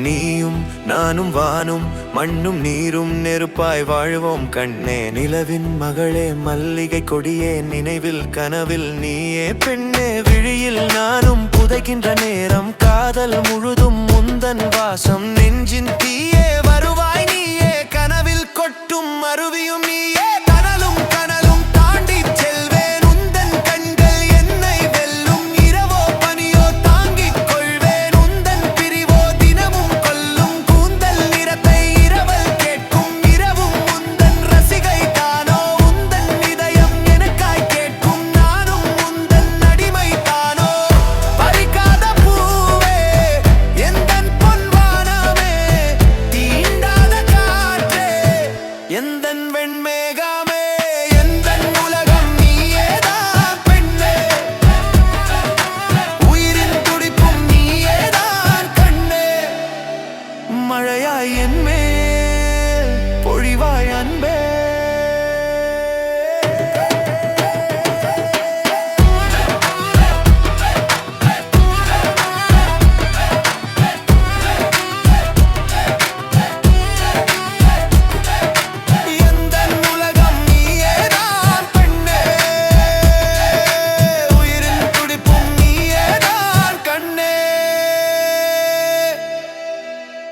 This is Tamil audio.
நீயும் நானும் வானும் மண்ணும் நீரும் நெருப்பாய் வாழ்வோம் கண்ணே. நிலவின் மகளே மல்லிகை கொடியே நினைவில் கனவில் நீயே. பெண்ணே விழியில் நானும் புதைகின்ற நேரம். காதல் முழுதும் முந்தன் வாசம். நெஞ்சின் எந்த வெண்மேகாமே எந்த உலகம் நீயேதான் பெண்ணே? உயிரின் துடிப்பும் நீயேதான் கண்ணே? மே